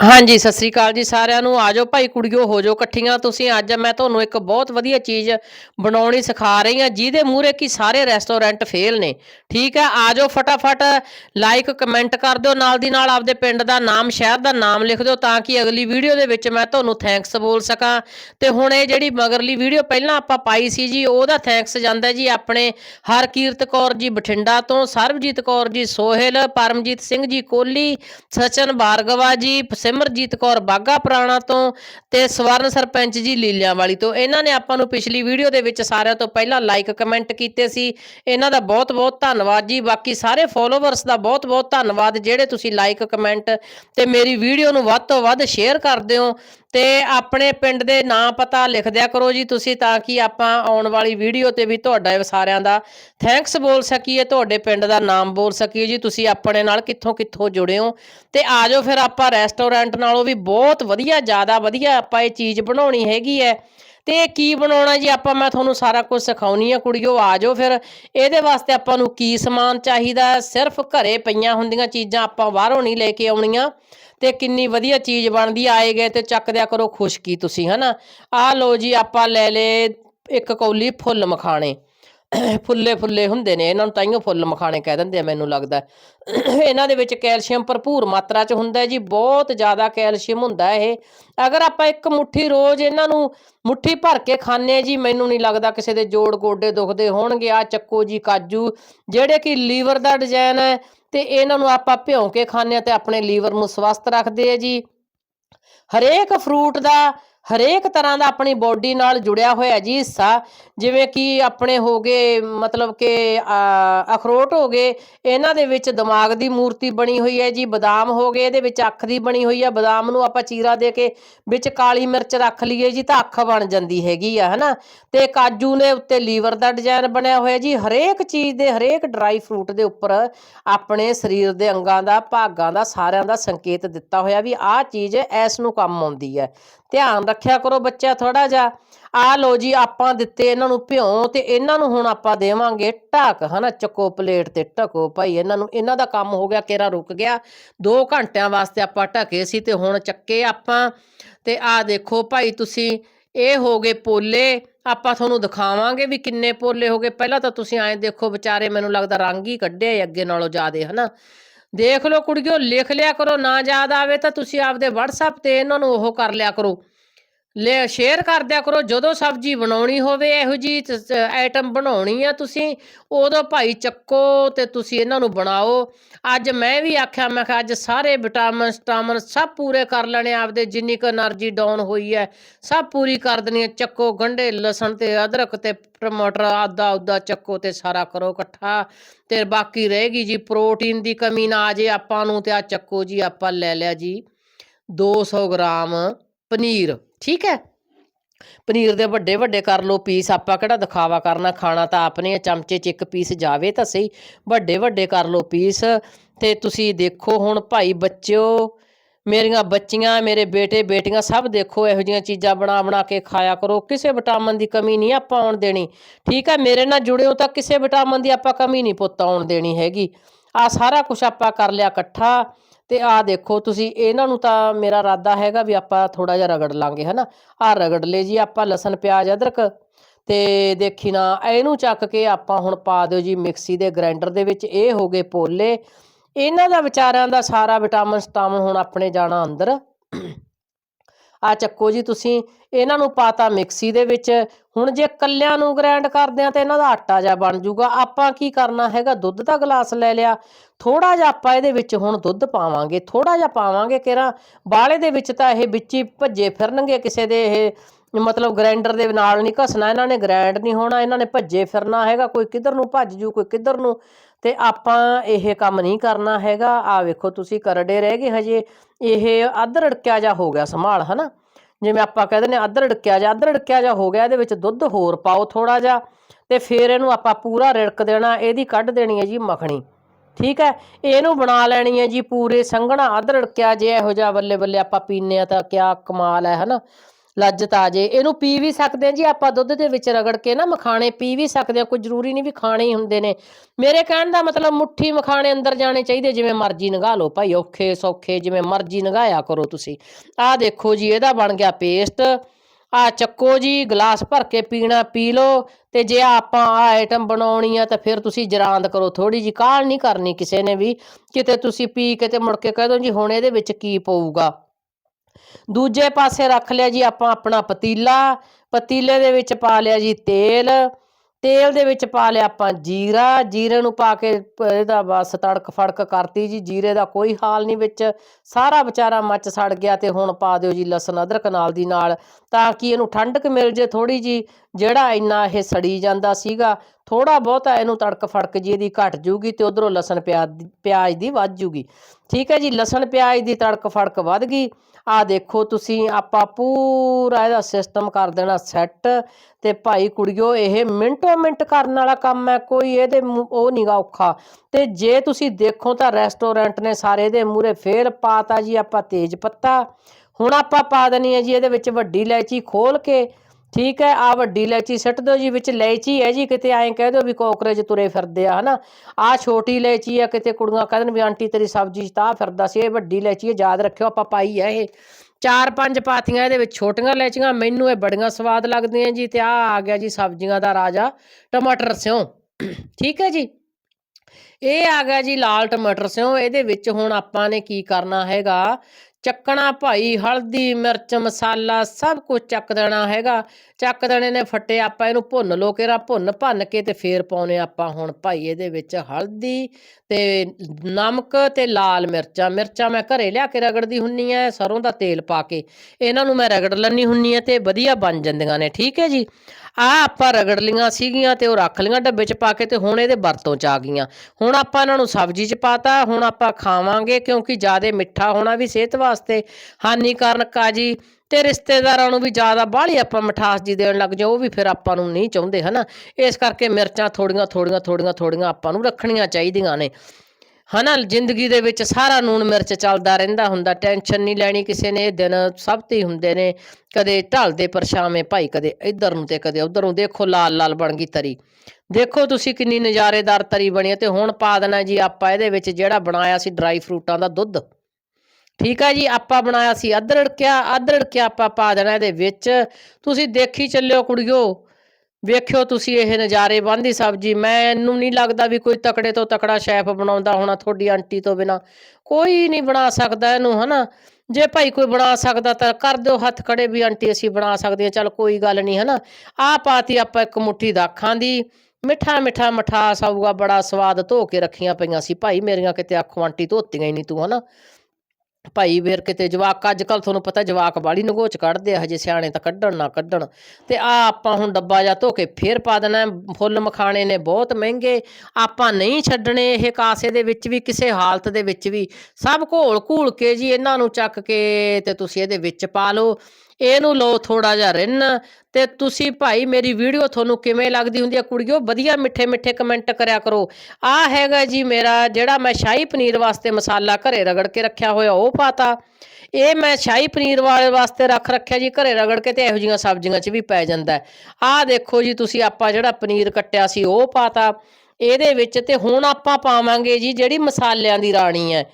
ਹਾਂਜੀ, ਸਤਿ ਸ੍ਰੀ ਅਕਾਲ ਜੀ ਸਾਰਿਆਂ ਨੂੰ। ਆਜੋ ਭਾਈ, ਕੁੜੀਓ, ਹੋ ਜਾਓ ਇਕੱਠੀਆਂ। ਤੁਸੀਂ ਅੱਜ ਮੈਂ ਤੁਹਾਨੂੰ ਇੱਕ ਬਹੁਤ ਵਧੀਆ ਚੀਜ਼ ਬਣਾਉਣੀ ਸਿਖਾ ਰਹੀ ਹਾਂ, ਜਿਹਦੇ ਮੂਹਰੇ ਕੀ ਸਾਰੇ ਰੈਸਟੋਰੈਂਟ ਫੇਲ ਨੇ। ਠੀਕ ਹੈ ਆਜੋ ਫਟਾਫਟ ਲਾਈਕ ਕਮੈਂਟ ਕਰ ਦਿਓ। ਨਾਲ ਦੀ ਨਾਲ ਆਪਦੇ ਪਿੰਡ ਦਾ ਨਾਮ, ਸ਼ਹਿਰ ਦਾ ਨਾਮ ਲਿਖ ਦਿਓ, ਤਾਂ ਕਿ ਅਗਲੀ ਵੀਡੀਓ ਦੇ ਵਿੱਚ ਮੈਂ ਤੁਹਾਨੂੰ ਥੈਂਕਸ ਬੋਲ ਸਕਾਂ। ਤੇ ਹੁਣ ਇਹ ਜਿਹੜੀ ਮਗਰਲੀ ਵੀਡੀਓ ਪਹਿਲਾਂ ਆਪਾਂ ਪਾਈ ਸੀ ਜੀ, ਉਹਦਾ ਥੈਂਕਸ ਜਾਂਦਾ ਜੀ ਆਪਣੇ ਹਰਕੀਰਤ ਕੌਰ ਜੀ ਬਠਿੰਡਾ ਤੋਂ, ਸਰਬਜੀਤ ਕੌਰ ਜੀ ਸੋਹਿਲ, ਪਰਮਜੀਤ ਸਿੰਘ ਜੀ ਕੋਹਲੀ, ਸਚਨ ਭਾਰਗਵਾ ਜੀ ਸਿਮਰਜੀਤ ਕੌਰ ਬਾਗਾ ਪੁਰਾਣਾ ਤੋਂ ਤੇ ਸਵਰਨ ਸਰਪੰਚ ਜੀ ਲੀਲਿਆਂ ਵਾਲੀ ਤੋਂ। ਇਹਨਾਂ ਨੇ ਆਪਾਂ ਨੂੰ ਪਿਛਲੀ ਵੀਡੀਓ ਦੇ ਵਿੱਚ ਸਾਰਿਆਂ ਤੋਂ ਪਹਿਲਾਂ ਲਾਈਕ ਕਮੈਂਟ ਕੀਤੇ ਸੀ। ਇਹਨਾਂ ਦਾ ਬਹੁਤ ਬਹੁਤ ਧੰਨਵਾਦ ਜੀ। ਬਾਕੀ ਸਾਰੇ ਫੋਲੋਵਰਸ ਦਾ ਬਹੁਤ ਬਹੁਤ ਧੰਨਵਾਦ। ਜਿਹੜੇ ਤੁਸੀਂ ਲਾਈਕ ਕਮੈਂਟ ਤੇ ਮੇਰੀ ਵੀਡੀਓ ਨੂੰ ਵੱਧ ਤੋਂ ਵੱਧ ਸ਼ੇਅਰ ਕਰਦੇ ਹੋ ਤੇ ਆਪਣੇ ਪਿੰਡ ਦੇ ਨਾਂ ਪਤਾ ਲਿਖ ਦਿਆ ਕਰੋ ਜੀ ਤੁਸੀਂ ਤਾਂ ਕਿ ਆਪਾਂ ਆਉਣ ਵਾਲੀ ਵੀਡੀਓ ਤੇ ਵੀ ਤੁਹਾਡਾ ਸਾਰਿਆਂ ਦਾ ਥੈਂਕਸ ਬੋਲ ਸਕੀਏ, ਤੁਹਾਡੇ ਪਿੰਡ ਦਾ ਨਾਮ ਬੋਲ ਸਕੀਏ ਜੀ, ਤੁਸੀਂ ਆਪਣੇ ਨਾਲ ਕਿੱਥੋਂ ਕਿੱਥੋਂ ਜੁੜੇ ਹੋ ਤੇ ਆਜੋ ਫਿਰ ਆਪਾਂ ਰੈਸਟੋਰੈਂਟ ਨਾਲੋਂ ਵੀ ਬਹੁਤ ਵਧੀਆ, ਜ਼ਿਆਦਾ ਵਧੀਆ ਆਪਾਂ ਇਹ ਚੀਜ਼ ਬਣਾਉਣੀ ਹੈਗੀ ਹੈ। ਤੇ ਕੀ ਬਣਾਉਣਾ ਜੀ? ਆਪਾਂ, ਮੈਂ ਤੁਹਾਨੂੰ ਸਾਰਾ ਕੁਝ ਸਿਖਾਉਣੀ ਆ ਕੁੜੀਓ, ਆ ਜਾਓ ਫਿਰ। ਇਹਦੇ ਵਾਸਤੇ ਆਪਾਂ ਨੂੰ ਕੀ ਸਮਾਨ ਚਾਹੀਦਾ? ਸਿਰਫ ਘਰੇ ਪਈਆਂ ਹੁੰਦੀਆਂ ਚੀਜ਼ਾਂ ਆਪਾਂ ਬਾਹਰੋਂ ਨਹੀਂ ਲੈ ਕੇ ਆਉਣੀਆਂ। ਤੇ ਕਿੰਨੀ ਵਧੀਆ ਚੀਜ਼ ਬਣਦੀ ਆਏ ਗਏ ਤੇ ਚੱਕ ਦਿਆ ਕਰੋ ਖੁਸ਼ਕੀ ਤੁਸੀਂ, ਹਨਾ? ਆ ਲਓ ਜੀ, ਆਪਾਂ ਲੈ ਲੇ ਇੱਕ ਕੌਲੀ ਫੁੱਲ ਮਖਾਣੇ। ਫੁੱਲੇ ਫੁੱਲੇ ਹੁੰਦੇ ਨੇ, ਇਹਨਾਂ ਨੂੰ ਤਾਈਓ ਫੁੱਲ ਮਖਾਣੇ ਕਹਿ ਦਿੰਦੇ ਆ ਮੈਨੂੰ ਲੱਗਦਾ। ਇਹਨਾਂ ਦੇ ਵਿੱਚ ਕੈਲਸ਼ੀਅਮ ਭਰਪੂਰ ਮਾਤਰਾ 'ਚ ਹੁੰਦਾ ਜੀ, ਬਹੁਤ ਜ਼ਿਆਦਾ ਕੈਲਸ਼ੀਅਮ ਹੁੰਦਾ ਇਹ। ਅਗਰ ਆਪਾਂ ਇੱਕ ਮੁੱਠੀ ਰੋਜ਼ ਇਹਨਾਂ ਨੂੰ ਮੁੱਠੀ ਭਰ ਕੇ ਖਾਣੇ ਜੀ, ਮੈਨੂੰ ਨਹੀਂ ਲੱਗਦਾ ਕਿਸੇ ਦੇ ਜੋੜ ਗੋਡੇ ਦੁਖਦੇ ਹੋਣਗੇ। ਆ ਚੱਕੋ ਜੀ ਕਾਜੂ, ਜਿਹੜੇ ਕਿ ਲੀਵਰ ਦਾ ਡਿਜ਼ਾਈਨ ਹੈ, ਤੇ ਇਹਨਾਂ ਨੂੰ ਆਪਾਂ ਭਿਉਂ ਕੇ ਖਾਣੇ ਆ ਤੇ ਆਪਣੇ ਲੀਵਰ ਨੂੰ ਸਵਸਥ ਰੱਖਦੇ ਆ ਜੀ। ਹਰੇਕ ਫਰੂਟ ਦਾ ਹਰੇਕ ਤਰ੍ਹਾਂ ਦਾ ਆਪਣੀ ਬੋਡੀ ਨਾਲ ਜੁੜਿਆ ਹੋਇਆ ਜੀ ਹਿੱਸਾ, ਜਿਵੇਂ ਕਿ ਆਪਣੇ ਹੋ ਗਏ, ਮਤਲਬ ਕਿ ਅਖਰੋਟ ਹੋ ਗਏ, ਇਹਨਾਂ ਦੇ ਵਿੱਚ ਦਿਮਾਗ ਦੀ ਮੂਰਤੀ ਬਣੀ ਹੋਈ ਹੈ ਜੀ, ਬਦਾਮ ਹੋ ਗਏ, ਇਹਦੇ ਵਿੱਚ ਅੱਖ ਦੀ ਬਣੀ ਹੋਈ ਹੈ ਬਦਾਮ ਨੂੰ ਆਪਾਂ ਚੀਰਾ ਦੇ ਕੇ ਵਿੱਚ ਕਾਲੀ ਮਿਰਚ ਰੱਖ ਲਈਏ ਜੀ ਤਾਂ ਅੱਖ ਬਣ ਜਾਂਦੀ ਹੈਗੀ ਆ, ਹਨਾ? ਤੇ ਕਾਜੂ ਨੇ ਉੱਤੇ ਲੀਵਰ ਦਾ ਡਿਜ਼ਾਈਨ ਬਣਿਆ ਹੋਇਆ ਜੀ, ਹਰੇਕ ਚੀਜ਼ ਦੇ, ਹਰੇਕ ਡਰਾਈ ਫਰੂਟ ਦੇ ਉੱਪਰ ਆਪਣੇ ਸਰੀਰ ਦੇ ਅੰਗਾਂ ਦਾ, ਭਾਗਾਂ ਦਾ, ਸਾਰਿਆਂ ਦਾ ਸੰਕੇਤ ਦਿੱਤਾ ਹੋਇਆ ਵੀ ਆਹ ਚੀਜ਼ ਇਸ ਨੂੰ ਕੰਮ ਆਉਂਦੀ ਹੈ ਧਿਆਨ ਰੱਖਿਆ ਕਰੋ ਬੱਚਾ ਥੋੜਾ ਜਿਹਾ। ਆ ਲੋ ਜੀ, ਆਪਾਂ ਦਿੱਤੇ ਇਹਨਾਂ ਨੂੰ ਭਿਉਂ ਤੇ ਇਹਨਾਂ ਨੂੰ ਹੁਣ ਆਪਾਂ ਦੇਵਾਂਗੇ ਢੱਕ ਹਨਾ ਚੱਕੋ ਪਲੇਟ ਤੇ, ਢੱਕੋ ਭਾਈ, ਇਹਨਾਂ ਨੂੰ, ਇਹਨਾਂ ਦਾ ਕੰਮ ਹੋ ਗਿਆ, ਕੇਰਾ ਰੁਕ ਗਿਆ। 2 ਘੰਟਿਆਂ ਵਾਸਤੇ ਆਪਾਂ ਢਕੇ ਸੀ ਤੇ ਹੁਣ ਚੱਕੇ ਆਪਾਂ। ਤੇ ਆ ਦੇਖੋ ਭਾਈ, ਤੁਸੀਂ ਇਹ ਹੋ ਗਏ ਪੋਲੇ, ਆਪਾਂ ਤੁਹਾਨੂੰ ਦਿਖਾਵਾਂਗੇ ਵੀ ਕਿੰਨੇ ਪੋਲੇ ਹੋ ਗਏ। ਪਹਿਲਾਂ ਤਾਂ ਤੁਸੀਂ ਐਂ ਦੇਖੋ ਵਿਚਾਰੇ, ਮੈਨੂੰ ਲੱਗਦਾ ਰੰਗ ਹੀ ਕੱਢਿਆ ਅੱਗੇ ਨਾਲੋਂ ਜ਼ਿਆਦੇ ਹਨਾ ਦੇਖ ਲਓ ਕੁੜੀਓ, ਲਿਖ ਲਿਆ ਕਰੋ, ਨਾ ਯਾਦ ਆਵੇ ਤਾਂ ਤੁਸੀਂ ਆਪਦੇ WhatsApp ਤੇ ਇਹਨਾਂ ਨੂੰ ਉਹ ਕਰ ਲਿਆ ਕਰੋ। ਲੈ ਸ਼ੇਅਰ ਕਰ ਦਿਆ ਕਰੋ। ਜਦੋਂ ਸਬਜ਼ੀ ਬਣਾਉਣੀ ਹੋਵੇ, ਇਹੋ ਜੀ ਆਈਟਮ ਬਣਾਉਣੀ ਆ ਤੁਸੀਂ, ਉਦੋਂ ਭਾਈ ਚੱਕੋ ਤੇ ਤੁਸੀਂ ਇਹਨਾਂ ਨੂੰ ਬਣਾਓ। ਅੱਜ ਮੈਂ ਵੀ ਆਖਿਆ, ਮੈਂ ਕਿਹਾ ਅੱਜ ਸਾਰੇ ਵਿਟਾਮਿਨ ਸਟਾਮਨ ਸਭ ਪੂਰੇ ਕਰ ਲੈਣੇ ਆਪਦੇ ਜਿੰਨੀ ਕੁ એનર્ਜੀ ਡਾਊਨ ਹੋਈ ਹੈ, ਸਭ ਪੂਰੀ ਕਰ ਦੇਣੀ ਹੈ ਚੱਕੋ ਗੰਢੇ, ਲਸਣ ਤੇ ਅਦਰਕ ਤੇ ਟਮਾਟਰ ਆਦਾ ਉਦਾ ਚੱਕੋ ਤੇ ਸਾਰਾ ਕਰੋ ਇਕੱਠਾ। ਤੇ ਬਾਕੀ ਰਹੇਗੀ ਜੀ ਪ੍ਰੋਟੀਨ ਦੀ ਕਮੀ ਨਾ ਆ ਜੇ ਆਪਾਂ ਨੂੰ ਤੇ ਆ ਚੱਕੋ ਜੀ, ਆਪਾਂ ਲੈ ਲਿਆ ਜੀ 200 ਗ੍ਰਾਮ ਪਨੀਰ। ਠੀਕ ਹੈ? ਪਨੀਰ ਦੇ ਵੱਡੇ ਵੱਡੇ ਕਰ ਲਓ ਪੀਸ ਆਪਾਂ ਕਿਹੜਾ ਦਿਖਾਵਾ ਕਰਨਾ, ਖਾਣਾ ਤਾਂ ਆਪਨੇ ਚਮਚੇ 'ਚ ਇੱਕ ਪੀਸ ਜਾਵੇ ਤਾਂ ਸਹੀ, ਵੱਡੇ ਵੱਡੇ ਕਰ ਲਓ ਪੀਸ ਤੇ ਤੁਸੀਂ ਦੇਖੋ ਹੁਣ ਭਾਈ ਬੱਚਿਓ, ਮੇਰੀਆਂ ਬੱਚੀਆਂ, ਮੇਰੇ ਬੇਟੇ, ਬੇਟੀਆਂ ਸਭ ਦੇਖੋ ਇਹੋ ਜਿਹੀਆਂ ਚੀਜ਼ਾਂ ਬਣਾ ਬਣਾ ਕੇ ਖਾਇਆ ਕਰੋ, ਕਿਸੇ ਵਿਟਾਮਿਨ ਦੀ ਕਮੀ ਨਹੀਂ ਆਪਾਂ ਆਉਣ ਦੇਣੀ, ਠੀਕ ਹੈ? ਮੇਰੇ ਨਾਲ ਜੁੜਿਓ ਤਾਂ ਕਿਸੇ ਵਿਟਾਮਿਨ ਦੀ ਆਪਾਂ ਕਮੀ ਨਹੀਂ ਪੁੱਤ ਆਉਣ ਦੇਣੀ ਹੈਗੀ ਆ ਸਾਰਾ ਕੁਝ ਆਪਾਂ ਕਰ ਲਿਆ ਇਕੱਠਾ ਤੇ ਆਹ ਦੇਖੋ, ਤੁਸੀਂ ਇਹਨਾਂ ਨੂੰ ਤਾਂ ਮੇਰਾ ਇਰਾਦਾ ਹੈਗਾ ਵੀ ਆਪਾਂ ਥੋੜਾ ਜਿਹਾ ਰਗੜ ਲਾਂਗੇ, ਹਨਾ? ਆਹ ਰਗੜ ਲਏ ਜੀ, ਆਪਾਂ ਲਸਣ, ਪਿਆਜ਼, ਅਦਰਕ ਤੇ ਦੇਖੀ ਨਾ, ਇਹਨੂੰ ਚੱਕ ਕੇ ਆਪਾਂ ਹੁਣ ਪਾ ਦਿਓ ਜੀ ਮਿਕਸੀ ਦੇ ਗ੍ਰਾਈਂਡਰ ਦੇ ਵਿੱਚ, ਇਹ ਹੋ ਗਏ ਪੋਲੇ। ਇਹਨਾਂ ਦਾ ਵਿਚਾਰਿਆਂ ਦਾ ਸਾਰਾ ਵਿਟਾਮਿਨ ਸਟਾਮਿਨ ਹੁਣ ਆਪਣੇ ਜਾਣਾ ਅੰਦਰ। ਆ ਚੱਕੋ ਜੀ ਤੁਸੀਂ, ਇਹਨਾਂ ਨੂੰ ਪਾਤਾ ਮਿਕਸੀ ਦੇ ਵਿੱਚ। ਹੁਣ ਜੇ ਕੱਲਿਆਂ ਨੂੰ ਗ੍ਰਾਈਂਡ ਕਰਦੇ ਆ ਤੇ ਇਹਨਾਂ ਦਾ ਆਟਾ ਜਿਹਾ ਬਣ ਜਾਊਗਾ ਆਪਾਂ ਕੀ ਕਰਨਾ ਹੈਗਾ? ਦੁੱਧ ਦਾ ਗਲਾਸ ਲੈ ਲਿਆ। ਥੋੜਾ ਜਿਹਾ ਆਪਾਂ ਇਹਦੇ ਵਿੱਚ ਹੁਣ ਦੁੱਧ ਪਾਵਾਂਗੇ। ਥੋੜਾ ਜਿਹਾ ਪਾਵਾਂਗੇ ਕਿਰਾ ਬਾਲੇ ਦੇ ਵਿੱਚ ਤਾਂ ਇਹ ਵਿੱਚ ਹੀ ਭੱਜੇ ਫਿਰਨਗੇ ਕਿਸੇ ਦੇ ਇਹ, ਮਤਲਬ ਗ੍ਰਾਈਂਡਰ ਦੇ ਨਾਲ ਨਹੀਂ ਘਸਣਾ। ਇਹਨਾਂ ਨੇ ਗ੍ਰਾਈਂਡ ਨਹੀਂ ਹੋਣਾ। ਇਹਨਾਂ ਨੇ ਭੱਜੇ ਫਿਰਨਾ ਹੈਗਾ। ਕੋਈ ਕਿੱਧਰ ਨੂੰ ਭੱਜ ਜੂ, ਕੋਈ ਕਿੱਧਰ ਨੂੰ। ਤੇ ਆਪਾਂ ਇਹ ਕੰਮ ਨਹੀਂ ਕਰਨਾ ਹੈਗਾ। ਆ ਵੇਖੋ, ਤੁਸੀਂ ਕਰੜੇ ਰਹਿ ਗਏ ਹਜੇ। ਇਹ ਅੱਧ ਰੜਕਿਆ ਜਾ ਹੋ ਗਿਆ ਸੰਭਾਲ, ਹਨਾ? ਜਿਵੇਂ ਆਪਾਂ ਕਹਿੰਦੇ ਨੇ ਅੱਧ ਰੜਕਿਆ ਜਾ ਅੱਧ ਰੜਕਿਆ ਜਾ ਹੋ ਗਿਆ, ਇਹਦੇ ਵਿੱਚ ਦੁੱਧ ਹੋਰ ਪਾਓ ਥੋੜਾ ਜਿਹਾ ਤੇ ਫਿਰ ਇਹਨੂੰ ਆਪਾਂ ਪੂਰਾ ਰੜਕ ਦੇਣਾ, ਇਹਦੀ ਕੱਢ ਦੇਣੀ ਹੈ ਜੀ ਮੱਖਣੀ। ਠੀਕ ਹੈ? ਇਹਨੂੰ ਬਣਾ ਲੈਣੀ ਹੈ ਜੀ ਪੂਰੇ ਸੰਘਣਾ ਅੱਧ ਰੜਕਿਆ ਜੇ ਇਹੋ ਜਿਹਾ ਬੱਲੇ ਬੱਲੇ ਆਪਾਂ ਪੀਨੇ ਆ ਤਾਂ ਕਿਆ ਕਮਾਲ ਹੈ, ਹਨਾ? ਲੱਜਤ ਆ ਜੇ ਇਹਨੂੰ ਪੀ ਵੀ ਸਕਦੇ ਆ ਜੀ, ਆਪਾਂ ਦੁੱਧ ਦੇ ਵਿੱਚ ਰਗੜ ਕੇ ਨਾ ਮਖਾਣੇ ਪੀ ਵੀ ਸਕਦੇ ਆ ਕੋਈ ਜ਼ਰੂਰੀ ਨਹੀਂ ਵੀ ਖਾਣੇ ਹੀ ਹੁੰਦੇ ਨੇ। ਮੇਰੇ ਕਹਿਣ ਦਾ ਮਤਲਬ ਮੁੱਠੀ ਮਖਾਣੇ ਅੰਦਰ ਜਾਣੇ ਚਾਹੀਦੇ, ਜਿਵੇਂ ਮਰਜ਼ੀ ਨਗਾ ਲਓ ਭਾਈ। ਔਖੇ ਸੌਖੇ ਜਿਵੇਂ ਮਰਜ਼ੀ ਨਗਾਇਆ ਕਰੋ ਤੁਸੀਂ। ਆਹ ਦੇਖੋ ਜੀ, ਇਹਦਾ ਬਣ ਗਿਆ ਪੇਸਟ। ਆ ਚੱਕੋ ਜੀ, ਗਲਾਸ ਭਰ ਕੇ ਪੀਣਾ, ਪੀ ਲਓ। ਤੇ ਜੇ ਆਪਾਂ ਆ ਆਈਟਮ ਬਣਾਉਣੀ ਆ, ਤਾਂ ਫਿਰ ਤੁਸੀਂ ਜਰਾਂਦ ਕਰੋ। ਥੋੜੀ ਜੀ ਕਾਲ ਨਹੀਂ ਕਰਨੀ ਕਿਸੇ ਨੇ ਵੀ। ਕਿਤੇ ਤੁਸੀਂ ਪੀ ਕੇ ਤੇ ਮੁੜ ਕੇ ਕਹਿ ਦੋ ਜੀ, ਹੁਣ ਇਹਦੇ ਵਿੱਚ ਕੀ ਪਊਗਾ? ਦੂਜੇ ਪਾਸੇ ਰੱਖ ਲਿਆ ਜੀ ਆਪਾਂ ਆਪਣਾ ਪਤੀਲਾ, ਪਤੀਲੇ ਦੇ ਵਿੱਚ ਪਾ ਲਿਆ ਜੀ ਤੇਲ ਤੇਲ ਦੇ ਵਿੱਚ ਪਾ ਲਿਆ ਆਪਾਂ ਜੀਰਾ, ਜੀਰੇ ਨੂੰ ਪਾ ਕੇ ਇਹਦਾ ਬਸ ਤੜਕ ਫੜਕ ਕਰਤੀ ਜੀ, ਜੀਰੇ ਦਾ ਕੋਈ ਹਾਲ ਨਹੀਂ ਵਿੱਚ, ਸਾਰਾ ਵਿਚਾਰਾ ਮੱਚ ਸੜ ਗਿਆ ਤੇ ਹੁਣ ਪਾ ਦਿਓ ਜੀ ਲਸਣ ਅਦਰਕ ਨਾਲ ਦੀ ਨਾਲ, ਤਾਂ ਕਿ ਇਹਨੂੰ ਠੰਡਕ ਮਿਲ ਜੇ ਥੋੜੀ ਜੀ ਜਿਹੜਾ ਇੰਨਾ ਇਹ ਸੜੀ ਜਾਂਦਾ ਸੀਗਾ ਥੋੜਾ ਬਹੁਤਾ ਇਹਨੂੰ ਤੜਕ ਫੜਕ ਜੀ ਇਹਦੀ ਘਟ ਜੂਗੀ ਤੇ ਉਧਰੋਂ ਲਸਣ ਪਿਆਜ਼ ਪਿਆਜ਼ ਦੀ ਵੱਧ ਜੂਗੀ। ਠੀਕ ਹੈ ਜੀ, ਲਸਣ ਪਿਆਜ਼ ਦੀ ਤੜਕ ਫੜਕ ਵੱਧ ਗਈ। ਆ ਦੇਖੋ ਤੁਸੀਂ, ਆਪਾਂ ਪੂਰਾ ਇਹਦਾ ਸਿਸਟਮ ਕਰ ਦੇਣਾ ਸੈੱਟ ਤੇ ਭਾਈ ਕੁੜੀਓ, ਇਹ ਮਿੰਟੋ ਮਿੰਟ ਕਰਨ ਵਾਲਾ ਕੰਮ ਹੈ, ਕੋਈ ਇਹਦੇ ਮੂੰਹ- ਉਹ ਨਹੀਂਗਾ ਔਖਾ। ਤੇ ਜੇ ਤੁਸੀਂ ਦੇਖੋ ਤਾਂ ਰੈਸਟੋਰੈਂਟ ਨੇ ਸਾਰੇ ਦੇ ਮੂਰੇ ਫੇਰ ਪਾਤਾ ਜੀ ਆਪਾਂ ਤੇਜ ਪੱਤਾ। ਹੁਣ ਆਪਾਂ ਪਾ ਦੇਣੀ ਹੈ ਜੀ ਇਹਦੇ ਵਿੱਚ ਵੱਡੀ ਇਲਾਇਚੀ ਖੋਲ ਕੇ ਠੀਕ ਹੈ ਆ ਵੱਡੀ ਇਲਾਇਚੀ ਸਿੱਟ ਦਿਓ ਜੀ, ਵਿੱਚ ਇਲਾਇਚੀ ਹੈ ਜੀ, ਕਿਤੇ ਐਂ ਕਹਿ ਦਿਓ ਵੀ ਕੋਕਰੇਜ ਤੁਰੇ ਫਿਰਦੇ ਆ, ਹਨਾ। ਆ ਛੋਟੀ ਇਲਾਇਚੀ ਆ, ਕਿਤੇ ਕੁੜੀਆਂ ਕਹਿ ਦੇਣ ਵੀ ਆਂਟੀ ਤੇਰੀ ਸਬਜ਼ੀ ਤਾਂ ਫਿਰਦਾ ਸੀ, ਇਹ ਵੱਡੀ ਇਲਾਇਚੀ ਹੈ ਯਾਦ ਰੱਖਿਓ ਆਪਾਂ ਪਾਈ ਹੈ ਇਹ। ਚਾਰ ਪੰਜ ਪਾਤੀਆਂ ਇਹਦੇ ਵਿੱਚ ਛੋਟੀਆਂ ਇਲਾਇਚੀਆਂ, ਮੈਨੂੰ ਇਹ ਬੜੀਆਂ ਸਵਾਦ ਲੱਗਦੀਆਂ ਜੀ, ਤੇ ਆ ਆ ਗਿਆ ਜੀ ਸਬਜ਼ੀਆਂ ਦਾ ਰਾਜਾ, ਟਮਾਟਰ ਸਿਉ। ਠੀਕ ਹੈ ਜੀ? ਇਹ ਆ ਗਿਆ ਜੀ ਲਾਲ ਟਮਾਟਰ ਸਿਉ, ਇਹਦੇ ਵਿੱਚ ਹੁਣ ਆਪਾਂ ਨੇ ਕੀ ਕਰਨਾ ਹੈਗਾ ਚੱਕਣਾ ਭਾਈ, ਹਲਦੀ, ਮਿਰਚ, ਮਸਾਲਾ ਸਭ ਕੁਝ ਚੱਕ ਦੇਣਾ ਹੈਗਾ। ਚੱਕ ਦੇਣੇ ਨੇ, ਫੱਟੇ ਆਪਾਂ ਇਹਨੂੰ ਭੁੰਨ ਲੋ ਕੇਰਾ ਭੁੰਨ, ਭੰਨ ਕੇ ਤੇ ਫੇਰ ਪਾਉਨੇ ਆਪਾਂ ਹੁਣ ਭਾਈ ਇਹਦੇ ਵਿੱਚ ਹਲਦੀ ਤੇ ਨਮਕ ਤੇ ਲਾਲ ਮਿਰਚਾਂ। ਮਿਰਚਾਂ ਮੈਂ ਘਰੇ ਲਿਆ ਕੇ ਰਗੜਦੀ ਹੁੰਨੀ ਐ ਸਰੋਂ ਦਾ ਤੇਲ ਪਾ ਕੇ। ਇਹਨਾਂ ਨੂੰ ਮੈਂ ਰਗੜ ਲੈਣੀ ਹੁੰਨੀ ਐ ਤੇ ਵਧੀਆ ਬਣ ਜਾਂਦੀਆਂ ਨੇ, ਠੀਕ ਹੈ ਜੀ? ਆ ਆਪਾਂ ਰਗੜ ਲੀਆਂ ਸੀਗੀਆਂ ਤੇ ਉਹ ਰੱਖ ਲੀਆਂ ਡੱਬੇ 'ਚ ਪਾ ਕੇ ਤੇ ਹੁਣ ਇਹਦੇ ਵਰਤੋਂ 'ਚ ਆ ਗਈਆਂ। ਹੁਣ ਆਪਾਂ ਇਹਨਾਂ ਨੂੰ ਸਬਜ਼ੀ 'ਚ ਪਾਤਾ, ਹੁਣ ਆਪਾਂ ਖਾਵਾਂਗੇ ਕਿਉਂਕਿ ਜ਼ਿਆਦਾ ਮਿੱਠਾ ਹੋਣਾ ਵੀ ਸਿਹਤ ਵਾਸਤੇ ਹਾਨੀਕਾਰਕ ਆ ਜੀ ਤੇ ਰਿਸ਼ਤੇਦਾਰਾਂ ਨੂੰ ਵੀ ਜ਼ਿਆਦਾ ਬਾਹਲੀ ਆਪਾਂ ਮਠਾਸ ਜੀ ਦੇਣ ਲੱਗ ਜਾ ਉਹ ਵੀ ਫਿਰ ਆਪਾਂ ਨੂੰ ਨਹੀਂ ਚਾਹੁੰਦੇ ਹਨਾ। ਇਸ ਕਰਕੇ ਮਿਰਚਾਂ ਥੋੜੀਆਂ ਥੋੜੀਆਂ ਥੋੜੀਆਂ ਥੋੜੀਆਂ ਆਪਾਂ ਨੂੰ ਰੱਖਣੀਆਂ ਚਾਹੀਦੀਆਂ ਨੇ। ਹਨਾ, ਜ਼ਿੰਦਗੀ ਦੇ ਵਿੱਚ ਸਾਰਾ ਨੂਣ ਮਿਰਚ ਚੱਲਦਾ ਰਹਿੰਦਾ ਹੁੰਦਾ, ਟੈਨਸ਼ਨ ਨਹੀਂ ਲੈਣੀ ਕਿਸੇ ਨੇ, ਇਹ ਦਿਨ ਸਭ ਤੇ ਹੀ ਹੁੰਦੇ ਨੇ, ਕਦੇ ਢਲਦੇ ਪਰਛਾਵੇਂ, ਭਾਈ ਕਦੇ ਇੱਧਰ ਨੂੰ ਤੇ ਕਦੇ ਉੱਧਰ ਨੂੰ, ਦੇਖੋ ਲਾਲ ਲਾਲ ਬਣ ਗਈ ਤਰੀ। ਦੇਖੋ ਤੁਸੀਂ ਕਿੰਨੀ ਨਜ਼ਾਰੇਦਾਰ ਤਰੀ ਬਣੀ ਹੈ ਤੇ ਹੁਣ ਪਾ ਦੇਣਾ ਜੀ ਆਪਾਂ ਇਹਦੇ ਵਿੱਚ ਜਿਹੜਾ ਬਣਾਇਆ ਸੀ ਡਰਾਈ ਫਰੂਟਾਂ ਦਾ ਦੁੱਧ। ਠੀਕ ਆ ਜੀ, ਆਪਾਂ ਬਣਾਇਆ ਸੀ ਅਦਰੜਕਿਆ ਅਦਰੜਕਿਆ ਆਪਾਂ ਪਾ ਦੇਣਾ ਇਹਦੇ ਵਿੱਚ। ਤੁਸੀਂ ਦੇਖੀ ਚੱਲਿਓ ਕੁੜੀਓ ਵੇਖਿਓ ਤੁਸੀਂ ਇਹ ਨਜ਼ਾਰੇ ਬੰਦੀ ਸਬਜੀ ਮੈਨੂੰ ਨਹੀਂ ਲੱਗਦਾ ਵੀ ਕੋਈ ਤਕੜੇ ਤੋਂ ਤਕੜਾ ਸ਼ੈਫ ਬਣਾਉਂਦਾ ਹੋਣਾ ਤੁਹਾਡੀ ਆਂਟੀ ਤੋਂ ਬਿਨਾ। ਕੋਈ ਨਹੀਂ ਬਣਾ ਸਕਦਾ ਇਹਨੂੰ, ਹਨਾ? ਜੇ ਭਾਈ ਕੋਈ ਬਣਾ ਸਕਦਾ ਤਾਂ ਕਰ ਦਿਓ ਹੱਥ ਖੜੇ ਵੀ ਆਂਟੀ ਅਸੀਂ ਬਣਾ ਸਕਦੇ ਹਾਂ, ਚਲ ਕੋਈ ਗੱਲ ਨਹੀਂ, ਹਨਾ? ਆਹ ਪਾਤੀ ਆਪਾਂ ਇੱਕ ਮੁੱਠੀ ਦਾਖਾਂ ਦੀ। ਮਿੱਠਾ ਮਿੱਠਾ ਮਠਾਸ ਆਊਗਾ, ਬੜਾ ਸਵਾਦ ਧੋ ਕੇ ਰੱਖੀਆਂ ਪਈਆਂ ਸੀ। ਭਾਈ ਮੇਰੀਆਂ ਕਿਤੇ ਆਖੋ ਆਂਟੀ ਧੋਤੀਆਂ ਹੀ ਨਹੀਂ ਤੂੰ, ਹਨਾ? ਭਾਈ ਫਿਰ ਕਿਤੇ ਜਵਾਕ, ਅੱਜ ਕੱਲ ਤੁਹਾਨੂੰ ਪਤਾ ਜਵਾਕ ਬਾੜੀ ਨਗੋਚ ਕੱਢਦੇ ਆ, ਹਜੇ ਸਿਆਣੇ ਤਾਂ ਕੱਢਣ ਨਾ ਕੱਢਣ। ਤੇ ਆ ਆਪਾਂ ਹੁਣ ਡੱਬਾ ਜਾ ਧੋ ਕੇ ਫੇਰ ਪਾ ਦੇਣਾ, ਫੁੱਲ ਮਖਾਣੇ ਨੇ ਬਹੁਤ ਮਹਿੰਗੇ, ਆਪਾਂ ਨਹੀਂ ਛੱਡਣੇ ਇਹ ਕਾਸੇ ਦੇ ਵਿੱਚ ਵੀ, ਕਿਸੇ ਹਾਲਤ ਦੇ ਵਿੱਚ ਵੀ। ਸਭ ਘੋਲ ਘੂਲ ਕੇ ਜੀ ਇਹਨਾਂ ਨੂੰ ਚੱਕ ਕੇ ਤੇ ਤੁਸੀਂ ਇਹਦੇ ਵਿੱਚ ਪਾ ਲਓ। ਇਹਨੂੰ ਲਓ ਥੋੜਾ ਜਿਹਾ ਰਿੰਨ ਤੇ ਤੁਸੀਂ ਭਾਈ ਮੇਰੀ ਵੀਡੀਓ ਤੁਹਾਨੂੰ ਕਿਵੇਂ ਲੱਗਦੀ ਹੁੰਦੀ ਆ ਕੁੜੀਓ? ਵਧੀਆ ਮਿੱਠੇ ਮਿੱਠੇ ਕਮੈਂਟ ਕਰਿਆ ਕਰੋ। ਆ ਹੈਗਾ ਜੀ ਮੇਰਾ ਜਿਹੜਾ ਮੈਂ ਸ਼ਾਹੀ ਪਨੀਰ ਵਾਸਤੇ ਮਸਾਲਾ ਘਰੇ ਰਗੜ ਕੇ ਰੱਖਿਆ ਹੋਇਆ, ਉਹ ਪਾਤਾ। ਇਹ ਮੈਂ ਸ਼ਾਹੀ ਪਨੀਰ ਵਾਲੇ ਵਾਸਤੇ ਰੱਖ ਰੱਖਿਆ ਜੀ, ਘਰੇ ਰਗੜ ਕੇ ਤੇ ਇਹੋ ਜੀਆਂ ਸਬਜ਼ੀਆਂ 'ਚ ਵੀ ਪੈ ਜਾਂਦਾ। ਆਹ ਦੇਖੋ ਜੀ, ਤੁਸੀਂ ਆਪਾਂ ਜਿਹੜਾ ਪਨੀਰ ਕੱਟਿਆ ਸੀ, ਉਹ ਪਾਤਾ। ਇਹਦੇ ਵਿੱਚ ਤੇ ਹੁਣ ਆਪਾਂ ਪਾਵਾਂਗੇ ਜੀ ਜਿਹੜੀ ਮਸਾਲਿਆਂ ਦੀ ਰਾਣੀ ਹੈ।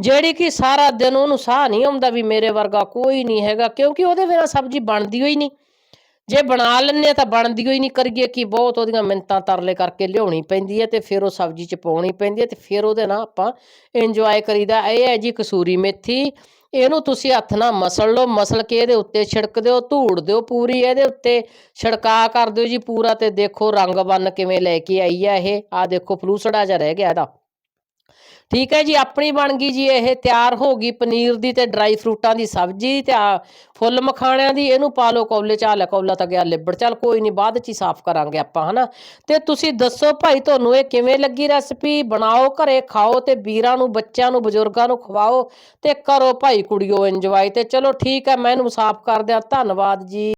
ਜਿਹੜੀ ਕਿ ਸਾਰਾ ਦਿਨ ਉਹਨੂੰ ਸਾਹ ਨਹੀਂ ਆਉਂਦਾ ਵੀ ਮੇਰੇ ਵਰਗਾ ਕੋਈ ਨਹੀਂ ਹੈਗਾ, ਕਿਉਂਕਿ ਉਹਦੇ ਬਿਨਾਂ ਸਬਜ਼ੀ ਬਣਦੀ ਹੋਈ ਨਹੀਂ। ਜੇ ਬਣਾ ਲੈਂਦੇ ਤਾਂ ਬਣਦੀ ਹੋਈ ਨਹੀਂ, ਕਰੀਏ ਕਿ? ਬਹੁਤ ਉਹਦੀਆਂ ਮਿੰਤਾਂ ਤਰਲੇ ਕਰਕੇ ਲਿਆਉਣੀ ਪੈਂਦੀ ਹੈ ਤੇ ਫਿਰ ਉਹ ਸਬਜ਼ੀ ਚ ਪਾਉਣੀ ਪੈਂਦੀ ਹੈ ਤੇ ਫਿਰ ਉਹਦੇ ਨਾਲ ਆਪਾਂ ਇੰਜੋਏ ਕਰੀਦਾ। ਇਹ ਹੈ ਜੀ ਕਸੂਰੀ ਮੇਥੀ। ਇਹਨੂੰ ਤੁਸੀਂ ਹੱਥ ਨਾਲ ਮਸਲ ਲਓ, ਮਸਲ ਕੇ ਇਹਦੇ ਉੱਤੇ ਛਿੜਕ ਦਿਓ, ਧੂੜ ਦਿਓ ਪੂਰੀ ਇਹਦੇ ਉੱਤੇ। ਛਿੜਕਾ ਕਰ ਦਿਓ ਜੀ ਪੂਰਾ ਤੇ ਦੇਖੋ ਰੰਗ ਬੰਨ ਕਿਵੇਂ ਲੈ ਕੇ ਆਈ ਆ ਇਹ। ਆ ਦੇਖੋ ਫਲੂਸੜਾ ਜਿਹਾ ਰਹਿ ਗਿਆ ਇਹਦਾ। ਠੀਕ ਹੈ ਜੀ, ਆਪਣੀ ਬਣ ਗਈ ਜੀ, ਇਹ ਤਿਆਰ ਹੋ ਗਈ ਪਨੀਰ ਦੀ ਤੇ ਡਰਾਈ ਫਰੂਟਾਂ ਦੀ ਸਬਜ਼ੀ ਤੇ ਆ ਫੁੱਲ ਮਖਾਣਿਆਂ ਦੀ, ਇਹਨੂੰ ਪਾ ਲਓ ਕੌਲੇ ਚ ਆ ਲੈ ਕੌਲਾ ਤਾਂ ਗਿਆ ਲਿਬੜ, ਚੱਲ ਕੋਈ ਨਹੀਂ ਬਾਅਦ ਚ ਹੀ ਸਾਫ਼ ਕਰਾਂਗੇ ਆਪਾਂ, ਹਨਾ। ਤੇ ਤੁਸੀਂ ਦੱਸੋ ਭਾਈ, ਤੁਹਾਨੂੰ ਇਹ ਕਿਵੇਂ ਲੱਗੀ ਰੈਸਪੀ ਬਣਾਓ ਘਰੇ, ਖਾਓ ਤੇ ਵੀਰਾਂ ਨੂੰ, ਬੱਚਿਆਂ ਨੂੰ, ਬਜ਼ੁਰਗਾਂ ਨੂੰ ਖਵਾਓ ਤੇ ਕਰੋ ਭਾਈ ਕੁੜੀਓ ਇੰਜੋਏ ਤੇ ਚਲੋ ਠੀਕ ਹੈ, ਮੈਂ ਇਹਨੂੰ ਸਾਫ਼ ਕਰ ਦਿਆਂ ਧੰਨਵਾਦ ਜੀ।